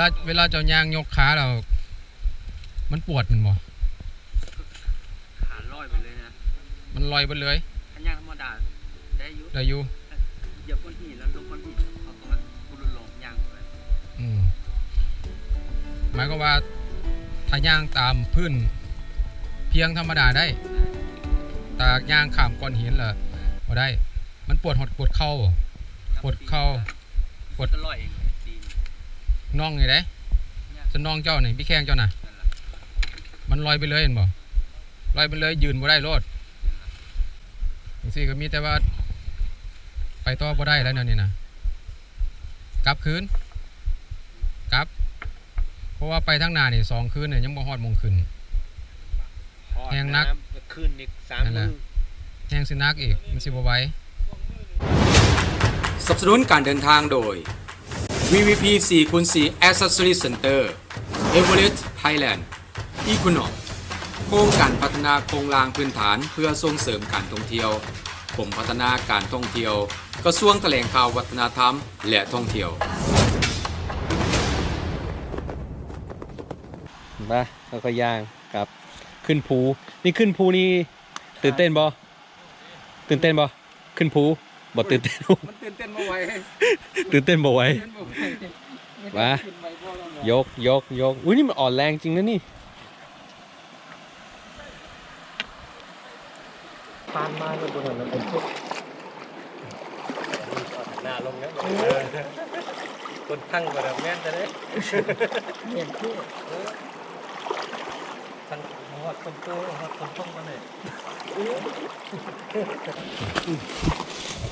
ลาเวลาเจ้าย่างยกขาเรา มันปวดมันบ่ขาลอยไปเลยนะ มันลอยไปเลยขันย่างธรรมดาได้อยุได้อยู่เหยียบก้อนหินแล้วลงก้อนหินเอาตรงนั้นกูรุนลงย่างไปอืมหมายก็ว่าถ้าย่างตามพื้น เพียงธรรมดาได้แต่ย่างข้ามก้อนหินล่ะบ่ได้ มันปวดหดปวดเข่าปวดเข่าปวดจะลอยเองตี นน่องไงได้จะน่องเจ้านี่พี่แข้งเจ้าน่ะนั่นแหละมันลอยไปเลยเห็นบ่ลอยไปเลยยืนบ่ได้โลดจังซี่ก็มีแต่ว่า ไปต่อบ่ได้แล้วเดี๋ยวนี่นะกลับคืนกลับ เพราะว่าไปทั้งหน้านี่สองคืนเนี่ยยังบ่ฮอดมงคืนแห้งนักคืนอีกสามนั่นแหมืละอแห้งสินักอีกมันสิบ่ไหวสนับสนุนการเดินทางโดย VVP 4คูณ4 Accessory Center Everest Thailand Equinox โครงการพัฒนาโครงรางพื้นฐานเพื่อส่งเสริมการท่องเที่ยวกรมพัฒนาการท่องเที่ยว กระทรวงแถลงข่าววัฒนธรรม และท่องเที่ยวมาแล้วก็ย่างครับ ขึ้นภูนี่ขึ้นภูนี่ตื่นเต้นบ่ตื่นเต้นบ่ขึ้นภู บ่ตื่นเต้นมันตื่นเต้นมาไว้ตื่นเต้นบ่ไหวเต้นมาไว้มาขึ้นไปพ่อเรายกยกยกอุ้ยนี่มันอ่อนแรงจริงนะนี่ปานมาแล้วบนถนนเป็นทุกหน้าลงแล้วคนทั้งกว่าแม่นจะได้เห็นทุกทั้งหอดคนโตหอดคนท่องมาเลย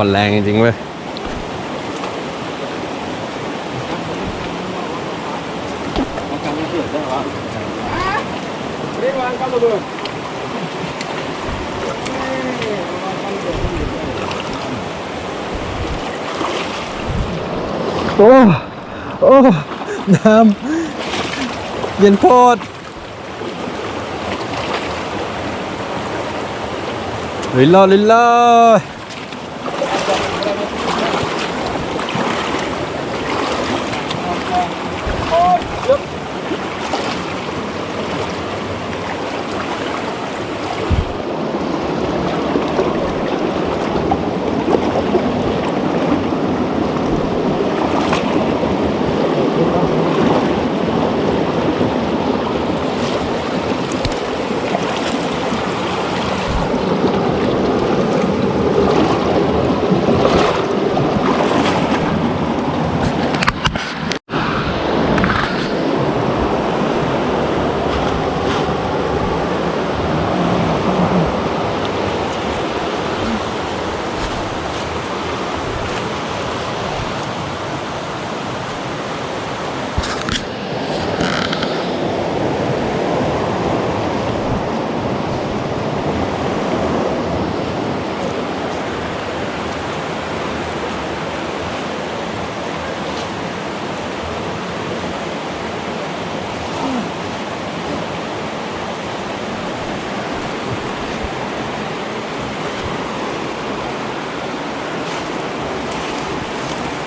อ่อนแรงจริงๆเว้ยโอ้ โอ้ น้ำ เย็นโพดเลยลอเลยล่อ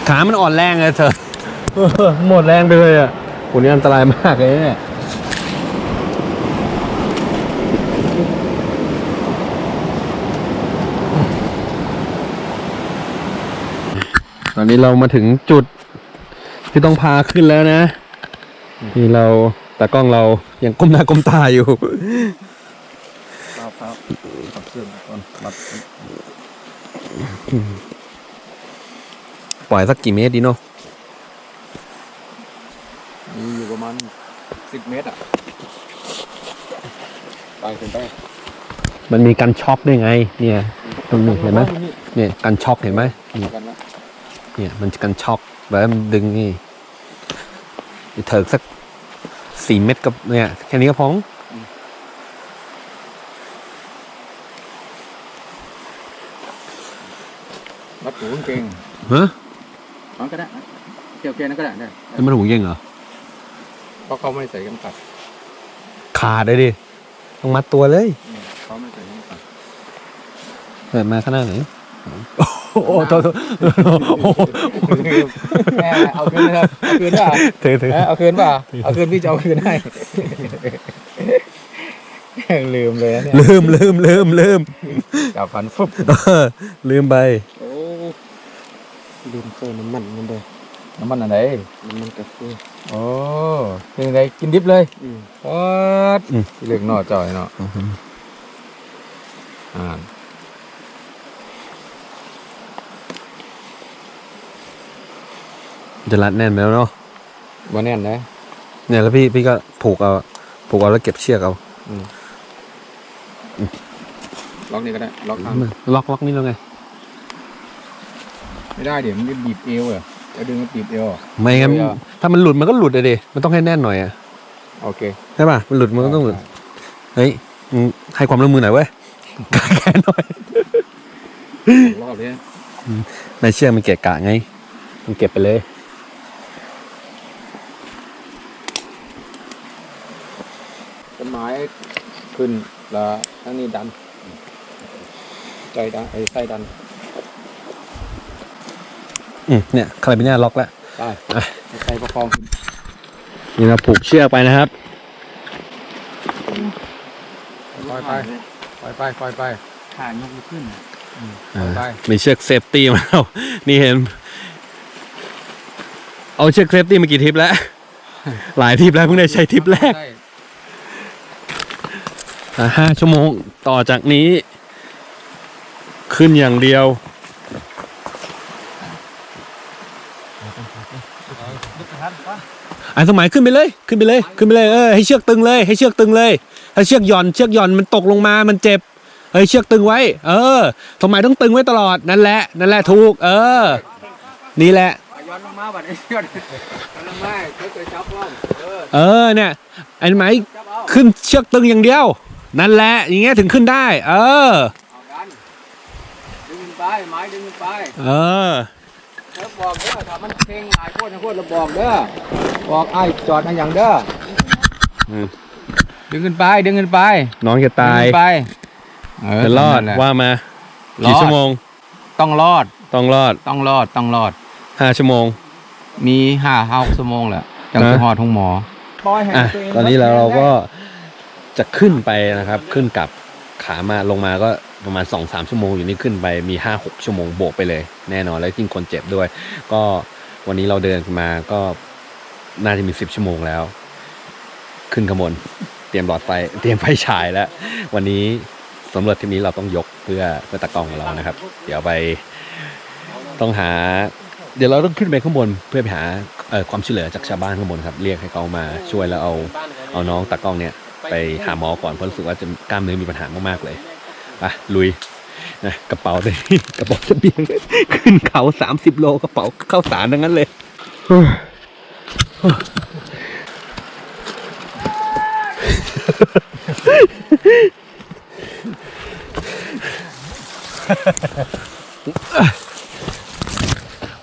ขามันอ่อนแรงเลยเธอ หมดแรงไปเลยอะโหนี่อันตรายมากเลยเนี่ยตอนนี้เรามาถึงจุดที่ต้องพาขึ้นแล้วนะที่เราแต่กล้องเรายังก้มหน้าก้มตาอยู่ครับครับขับเชื่อมก่อนมัด ปล่อยสักกี่เมตรดีเนาะมีอยู่ประมาณสิบเมตรอะไปขึ้นไปมันมีการช็อกด้วยไง เนี่ยตรงนี้เห็นไหมเนี่ยการช็อกเห็นไหมเนี่ยกันนะเนี่ยมันจะกันช็อกแล้วมันดึงนี่เถิกสักสี่เม็ดกับเนี่ยแค่นี้ก็พอมั้งมัดหูกางเก่งฮะ มันก็ได้นะเกี่ยวเกนนั่นก็ได้ได้แล้วมันหูเย่งเหรอ เพราะเขาไม่ได้ใส่เข็มขัดขาดเลยดิ ต้องมัดตัวเลย อืมเขาไม่ใส่เข็มขัดเปิดมาข้างหน้าหน่อยโอ้โหโทษโทษโอ้โหแม่เอาคืนนะครับเอาคืนป่ะเธอเธอเอ้ยเอาคืนป่ะเอาคืนพี่จะเอาคืนให้ลืมเลยนะเนี่ยลืมลืมลืมลืมจับพันฟุบเออลืมไป โอ้ ลืมเติมน้ำมันมันเลยน้ำมันอะไรน้ำมันกาแฟโอ้เป็นไงกินดิบเลยโอ๊ดเลือกนอจอยเนาะอ่าจะรัดแน่นไปแล้วเนาะวันแน่นนะ เนี่ยแล้วพี่พี่ก็ผูกเอาผูกเอาแล้วเก็บเชือกเอาล็อกนี่ก็ได้ ล็อกทางล็อกล็อกนี่แล้วไง ไม่ได้เดี๋ยวมันจะบีบเอวอะจะดึงมันบีบเอวอะ ไม่งั้นไม่เอาถ้ามันหลุดมันก็หลุดเลยดิมันต้องให้แน่นหน่อยอะโอเคใช่ป่ะมันหลุดมันก็ต้องหลุดเฮ้ยมึงให้ความร่วมมือหน่อยเว้ยกาแค่หน่อยรอบนี้ในเชือกมันเกะกะไงมันเก็บไปเลย ต้นไม้ขึ้นแล้วทั้งนี้ดันใจดันไอ้ไส้ดัน อืมเนี่ยคาราบิน่าล็อกแล้วได้อะไส้ประคองขึ้นนี่เราผูกเชือกไปนะครับปล่อยไปปล่อยไปปล่อยไปขายกขึ้นอ่าไปมีเชือกเซฟตี้มาแล้ว นี่เห็น เอาเชือกเซฟตี้มากี่ทริปแล้ว หลายทริปแล้วเพิ่งได้ใช้ทริปแรกใช่อะห้าชั่วโมงต่อจากนี้ ขึ้นอย่างเดียว อันสมัยขึ้นไปเลย ขึ้นไปเลย ขึ้นไปเลย เออ ให้เชือกตึงเลย ให้เชือกตึงเลย ถ้าเชือกหย่อน เชือกหย่อน มันตกลงมา มันเจ็บ เฮ้ย เชือกตึงไว้ เออสมัยต้องตึงไว้ตลอด นั่นแหละ นั่นแหละ ถูก เออ นี่แหละ ย้อนลงมาบัดนี้ย้อนลงมาเขาเคยจับว่าเออ เออ เนี่ย อันไหมจับเอาขึ้นเชือกตึงอย่างเดียว นั่นแหละ อย่างเงี้ยถึงขึ้นได้ เออ เอาดันดึงมันไป ไม้ดึงมันไป เออเอ แล้วบอกเด้อถ้ามันเพลงหลายคนนะคนเราบอกเด้อบอกไอ้จอดอันอย่างเด้ออมดึงขึ้นไปดึงขึ้นไปน้องจะตายดึงขึ้นไปเจะรอดนั่นแหละ ว่ามารอดกี่ชั่วโมงต้องรอดต้องรอดต้องรอดต้องรอด ห้าชั่วโมง มีห้าห้าชั่วโมงแหละจังนะ จะหอดทุ่งหมออะตอนนี้เราเราก็จะขึ้นไปนะครับ ขึ้นกลับ ขามาลงมาก็ประมาณ2อสามชั่วโมงอยู่นี่ขึ้นไปมี5้าหกชั่วโมงโบกไปเลย แน่นอนแล้วยิ่งคนเจ็บด้วย ก็วันนี้เราเดินมาก็น่าจะมี 10 ชั่วโมงแล้ว ขึ้นขบวนเตรียมหลอดไฟ เตรียมไฟฉายแล้ว วันนี้สำรวจทีนี้เราต้องยกเพื่อเพื่อตะกล้องของเรานะครับ เดี๋ยวไปต้องหา เดี๋ยวเราต้องขึ้นไปข้างบนเพื่อไปหาเอ่อความช่วยเหลือจากชาวบ้านข้างบนครับ เรียกให้เขามาช่วยแล้วเอาเอาน้องตากล้องเนี่ย ไปหาหมอก่อนเพราะรู้สึกว่าจะกล้ามเนื้อมีปัญหามากๆเลยอะลุยนะกระเป๋าเลยกระเป๋าเสบียงขึ้นเขาสามสิบโลกระเป๋าเข้าสารทั้งนั้นเลย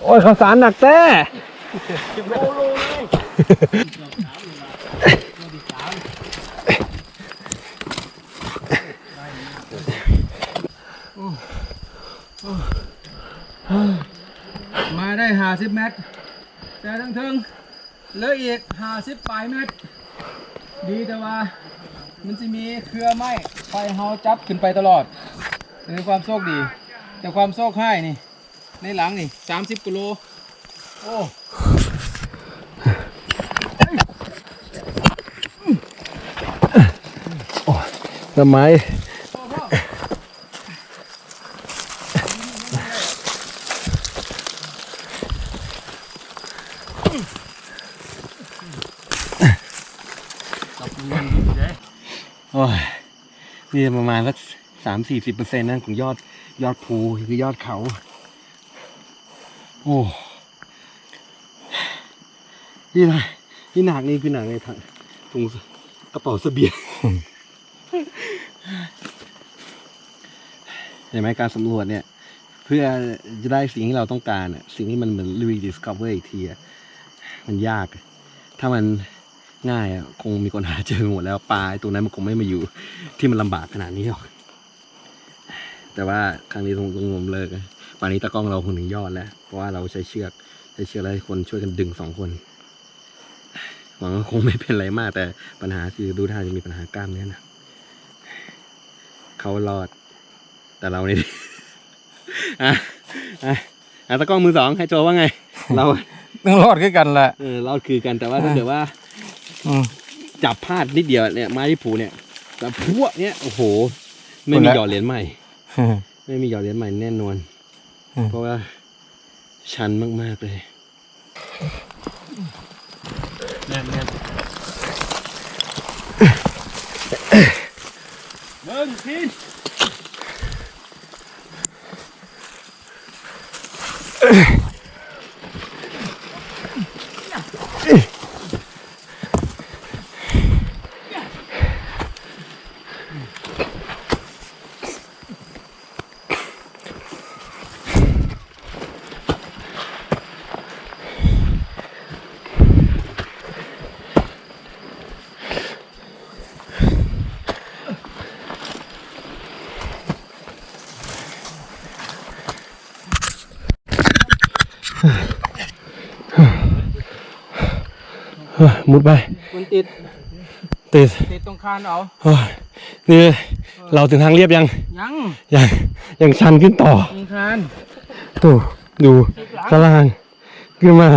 โอ้ยข้าวสารหนักแท้ มาได้ห้า สิบเมตร แต่ทั้งทึงเหลืออีกห้าสิบปลายเมตร ดีแต่ว่า มันจะมีเครือไม้ไฟเฮาจับขึ้นไปตลอดเป็นความโชคดี แต่ความโชคให้นี่ ในหลังนี่สามสิบกิโลโอ้ทำไม โอ้ย นี่ประมาณสักสามสี่สิบเปอร์เซ็นต์นั่นของยอดยอดภูคือยอดเขา โอ้นี่นะนี่หนักนี่คือหนักในถังถุงกระเป๋าเสบียงเห็นไหมการสำรวจเนี่ย เพื่อจะได้สิ่งที่เราต้องการ สิ่งที่มันเหมือน rediscover อีกทีอะมันยาก ถ้ามัน ง่ายอะคงมีคนหาเจอหมดแล้วปลาไอ้ตัวนั้นมันคงไม่มาอยู่ที่มันลำบากขนาดนี้หรอกแต่ว่าครั้งนี้ต้องต้องงมเลิกนะป่านนี้ตากล้องเราคงถึงยอดแล้ว เพราะว่าเราใช้เชือกใช้เชือกแล้วให้คนช่วยกันดึงสองคนหวังว่าคงไม่เป็นไรมาก แต่ปัญหาคือดูท่าจะมีปัญหากล้ามเนื้อหนะเขารอด แต่เรานี่อะอะอะตากล้องมือสองให้โจว่าไง เราต้องรอดขึ้นกันแหละเออเราคือกันแต่ว่าถ้าเกิดว่า จับพลาดนิดเดียวเนี่ยไม้ที่ผูเนี่ยแต่พวกเนี่ยโอ้โห ไม่มีหยอดเหรียญใหม่ ไม่มีหยอดเหรียญใหม่แน่นอน อืม เพราะว่า ชันมากๆเลยหนึ่งที มุดไปมันติด ติด ติดตรงคานเอาโอ้ยนี่เราถึงทางเรียบยัง ยัง ยัง ยังชันขึ้นต่อตรงคานดูดูข้างล่างขึ้นมา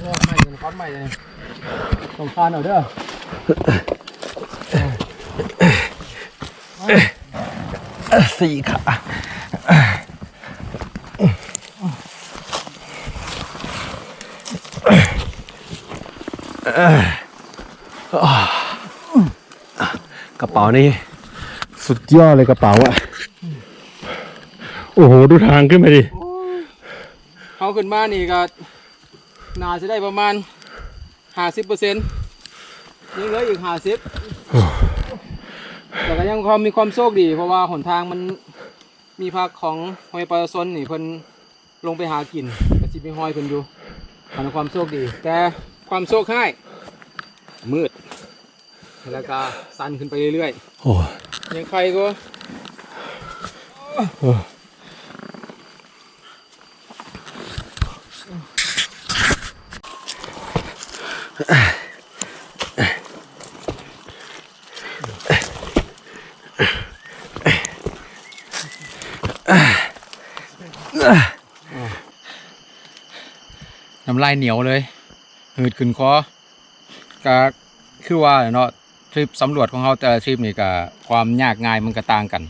โอ้ไม่เป็นก้อนใหม่เลยตรงคานเอาเด้อสี่ขา กระเป๋านี่สุดยอดเลยกระเป๋าอะโอ้โห ดูทางขึ้นไปดิเขาขึ้นมานี่ก็น่าจะได้ประมาณห้าสิบเปอร์เซ็นต์ยังเหลืออีกห้าสิบแต่ก็ยังความมีความโชคดี เพราะว่าหนทางมันมีพักของหอยปลาซนนี่เพิ่นลงไปหากินก็สิไปหอยเพิ่นอยู่อันนั้นความโชคดี แต่ ความโชคให้ายมืด แล้วก็สั่นขึ้นไปเรื่อยโอ้ๆยังใครก็น้ำลายเหนียวเลย หืดขึ้นคอก็คือว่าเนาะทริปสำรวจของเขาแต่ละทริปนี่ก็ความยากง่ายมันก็ต่างกัน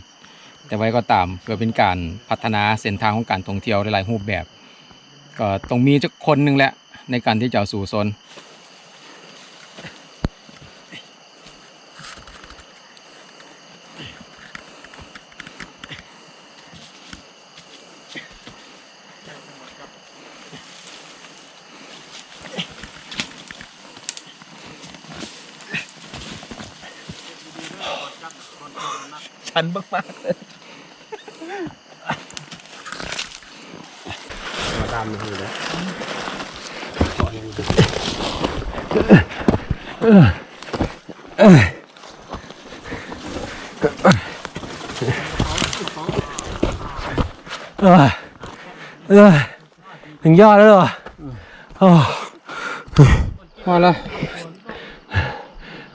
แต่ไว้ก็ตามเพื่อเป็นการพัฒนาเส้นทางของการท่องเที่ยวหลายๆรูปแบบ ก็ต้องมีจักคนหนึ่งแหละในการที่จะสู่โซน ชันมากๆเลยมาตามมือเลยเออเออถึงยอดแล้วเหรอโอ้มาละ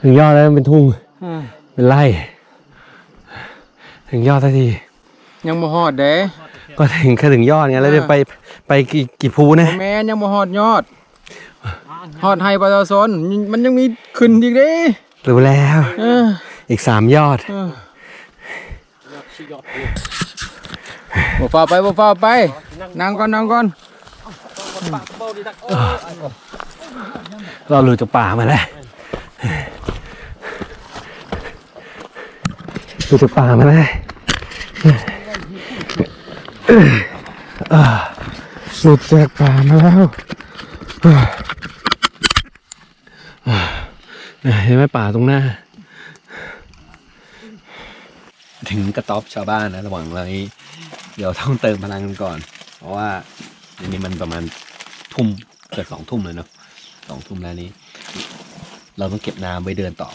ถึงยอดแล้วมันเป็นทุ่งอ่าเป็นไร่ ถึงยอดสักทียังบ่ฮอดเด้ก็ถึงแค่ถึงยอดไงแล้วจะไปไปกี่กี่ภูนะแม่นยังบ่ฮอดยอดฮอดไฮปลาซนมันยังมีขึ้นอีกเด้รู้แล้วเอออีกสามยอดเออบ่ฟ้าวไปบ่ฟ้าวไปนั่งก่อนนั่งก่อนเราหลุดจากป่ามาแล้วหลุดจากป่ามาแล้ว เออหลุดจากป่ามาแล้วเออเออเนี่ยเห็นไหมป่าตรงหน้า ถึงกระต๊อบชาวบ้านนะระหว่างเรานี้เดี๋ยวต้องเติมพลังกันก่อน เพราะว่าเดี๋ยวนี้มันประมาณทุ่มเกิดสองทุ่มเลยเนาะสองทุ่มแล้วนี้ เราต้องเก็บน้ำไว้เดินต่อ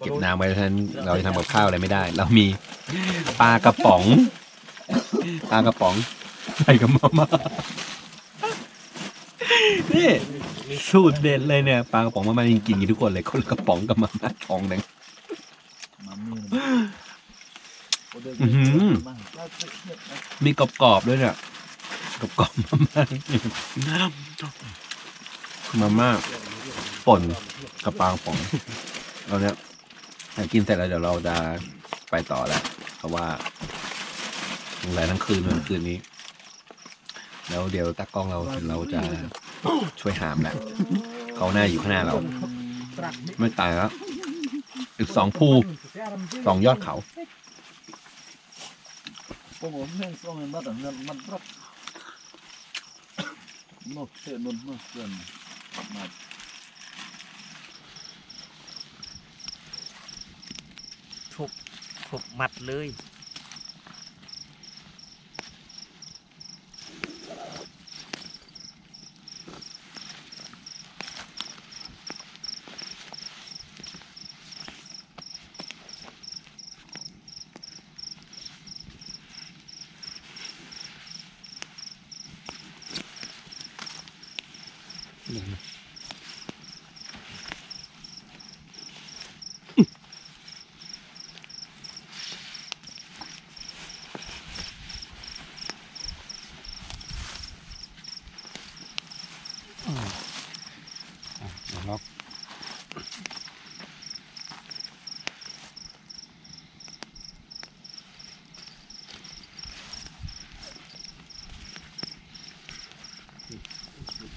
เก็บน้ำไว้เพราะฉะนั้นเราจะทำกับข้าวอะไรไม่ได้ เรามีปลากระป๋องปลากระป๋องใส่กับมาม่านี่สูตรเด็ดเลยเนี่ยปลากระป๋องมาม่าจริงๆกินกันทุกคนเลยคนละกระป๋องกับมาม่าทองหนึ่งอื้อหือมีกรอบๆด้วยเนี่ยกรอบๆมาม่ามาม่าป่นกับปลากระป๋อง เราเนี่ยกินเสร็จแล้วเดี๋ยวเราจะไปต่อแล้วเพราะว่าโรงแรมทั้งคืนเลยคืนนี้ แล้วเดี๋ยวตากล้องเราเราจะช่วยหามแหละเขาหน้าอยู่ข้างหน้าเรา ไม่ตายแล้วอีกสองภูสองยอดเขา ผมผมเรื่องส่งเงินมาแต่เงินมันรับนกเสือนนนกเสือนมา ถู กถูกหมัดเลย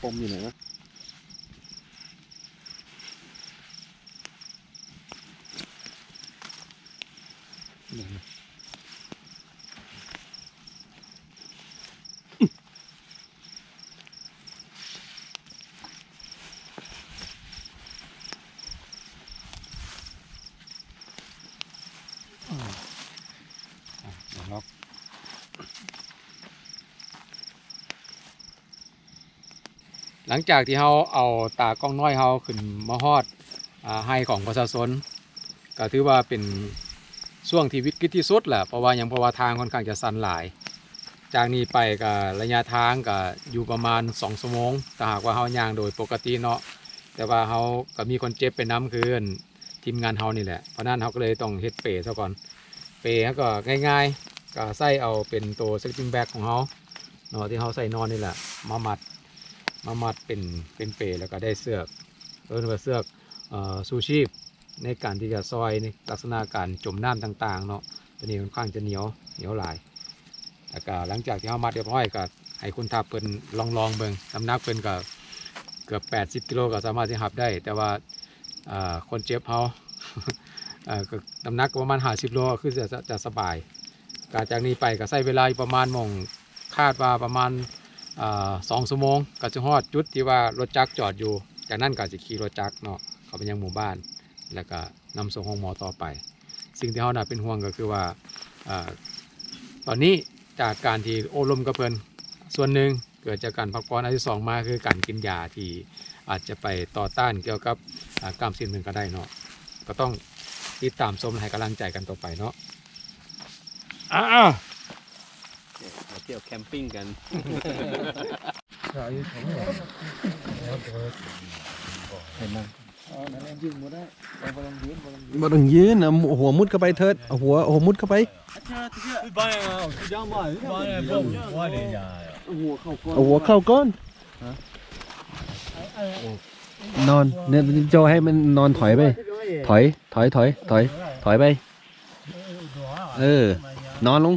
ปมอยู่ไหนวะ หลังจากที่เราเอาตากล้องน้อยเราขึ้นมาฮอดอให้ของประชาชนก็ถือว่าเป็นช่วงที่วิกฤตที่สุดแหละเพราะว่ายังเพราะว่าทางค่อนข้างจะสันหลาย จากนี้ไปก็ระยะทางก็อยู่ประมาณ2ชั่วโมงถ้าหากว่าเฮาย่างโดยปกติเนาะแต่ว่าเฮาก็มีคนเจ็บไปน้ำคืนทีมงานเฮานี่แหละเพราะนั้นเฮาก็เลยต้องเฮ็ดเปรซะก่อนเปรก็ง่าย ๆ ก็ใส่เอาเป็นตัวสลิปปิ้งแบ็กของเฮาเนาะที่เฮาใส่นอนนี่แหละมามัด มามัดเป็นเป็นเปแล้วก็ได้เสือกเอิ้นว่าเสือกเอ่อซูชีพในการที่จะซอยในลักษณะการจมน้ำต่างๆเนาะตัวนี้ค่อนข้างจะเหนียวเหนียวหลายแล้วก็หลังจากที่เฮามัดเรียบร้อยก็ให้คุณทับเพิ่นลองลองเบิ่งน้ำหนักเพิ่นก็เกือบ 80กิโลก็สามารถที่หับได้ แต่ว่าคนเจ็บเฮาอ่าก็น้ำหนักประมาณ50โลก็คือจะจะจะสบายการจากนี้ไปก็ใช้เวลาประมาณมองคาดว่าประมาณ สองชั่วโมงก็จะฮอดจุดที่ว่ารถจักรจอดอยู่ จากนั้นก็จะขี่รถจักรเนาะเขาไปยังหมู่บ้าน แล้วก็นำส่งห้องหมอต่อไป สิ่งที่เฮาน่าเป็นห่วงก็คือว่าอตอนนี้จากการที่โอลมกับเพิ่นส่วนหนึ่งเกิดจากการพักผ่อนอันที่สองมาคือการกินยาที่อาจจะไปต่อต้านเกี่ยวกับอ่ากล้ามเส้นหนึ่งก็ได้เนาะก็ต้องติดตามชมให้กำลังใจกันต่อไปเนาะอ้าว ที่ยวแคมปิ้งกันบ่ต้องยืนเอาหัวมุดเข้าไปเถิดเอาหัวหัวมุดเข้าไปเอาหัวเข้าก้อนนอนเนี่ยโจให้มันนอนถอยไป ถอย ถอย ถอย ถอย ถอยไป เออ นอนลง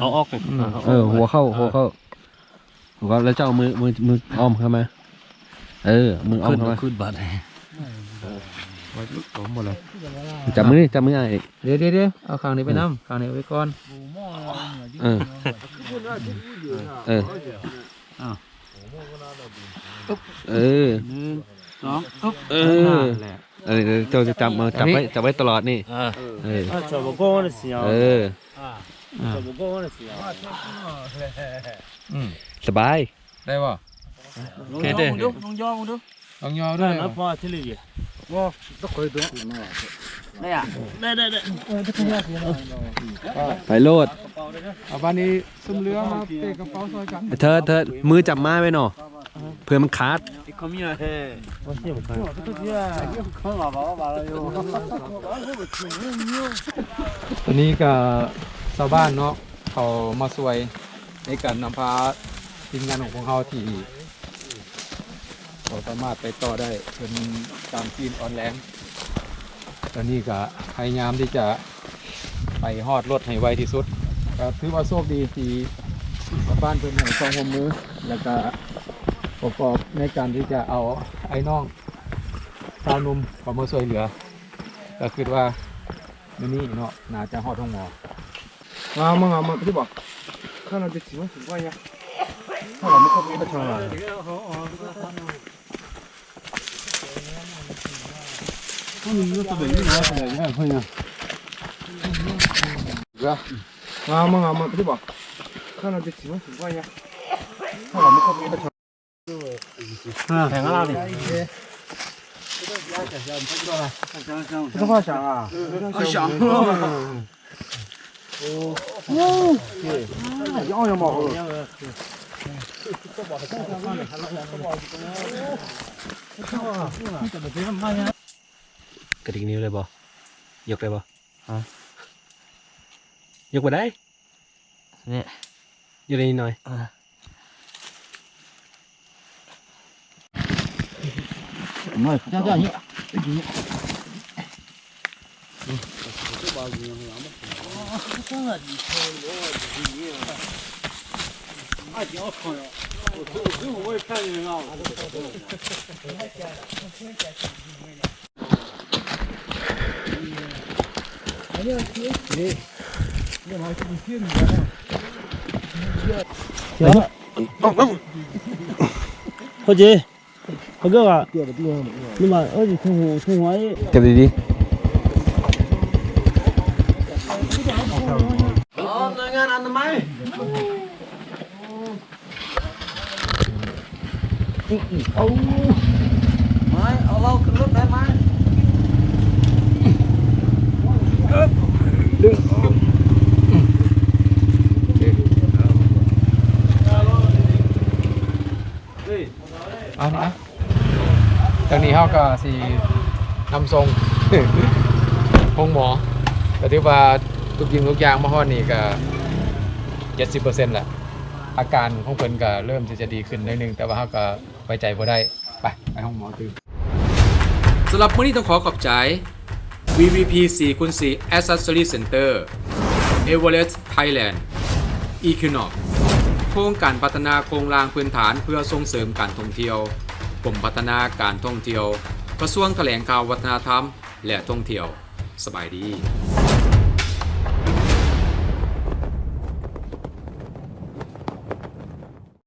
เอาออกเออ หัวเข้า หัวเข้าหัวเข้าแล้วเจ้ามือมือมืออ้อมเข้ามา เออ มืออ้อมเข้ามาขึ้นบัตรจับมือจับมืออะไรเดี๋ยวเดี๋ยวเอาขางนี้ไปน้ำขางนี้ไว้ก่อนเออเออเออสองเออเออเจ้าจะจับมาจับไว้จับไว้ตลอดนี่เออเออ สบายได้ป่ะโอเคเด้ลองยอมดูลองยอมด้วยนะพ่อที่ลีว่าต้องคอยดูได้อะได้ได้ได้ไปโลดเอาบ้านนี้ซุ่มเรือมาเตะกระเป๋าซอยกันเธอเธอมือจับไม้ไว้หน่อเพื่อมันขาดตอนนี้ก็ ชาวบ้านเนาะเขามาช่วยในการนำพาทีมงานของพวกเขาที่เขาสามารถไปต่อได้เป็นตามทีมออนแลนตอนนี้ก็พยายามที่จะไปฮอดรถให้ไวที่สุดก็ถือว่าโชคดีที่ชาวบ้านเพิ่นห้ความร่วมมือแล้วก็ประกอบในการที่จะเอาไอ้น้องสาวนุ่มข้ามาช่วยเหลือ ก็คือว่ามื้อนี้เนาะน่าจะฮอดห้องหมอ 啊慢啊慢对吧？看到这情况情况一下看我们靠边的车来了。你看看一下嗯嗯。哥啊慢慢慢对吧？看到这几种情况一下看我们靠边的车嗯两个蜡笔这个话香啊。好香 영어 먹어. cái đỉnh níu đây bò. Giật đây bò. Hả? Giật vào đấy. Nè vô đi nồi. Ờ. À. nói cho cho nhỉ 嗯，这把五毛两毛。啊，这么低，两毛五十一啊！俺几个朋友，我我我也看见了。哈哈哈！你还捡了，从天捡的，不会呢。哎呀，哎，哎，你们还去捡吗？捡，捡。哎，走走走。何姐，何哥啊，你们，我是从从哪里？隔壁的。 เอานะตอนนี้เขาก็สีนำทรงห้องหมอก็ถือว่าทุกยิงทุกอย่างมาฮอดนี่ก็เจ็ดสิบเปอร์เซ็นต์แหละอาการของเพิ่นก็เริ่มที่จะดีขึ้นนิดนึง แต่ว่าเขาก็ไว้ใจบ่ได้ไปไปห้องหมอตื่นสำหรับมื้อนี้ต้องขอขอบใจ VVP 4คูณ4 Accessory Center Everest Thailand Equinox ครงการพัฒนาโครงรางพื้นฐานเพื่อส่งเสริมการท่องเที่ยวกรมพัฒนาการท่องเที่ยว กระทรวงแถลงข่าววัฒนธรรม และท่องเที่ยว สบายดี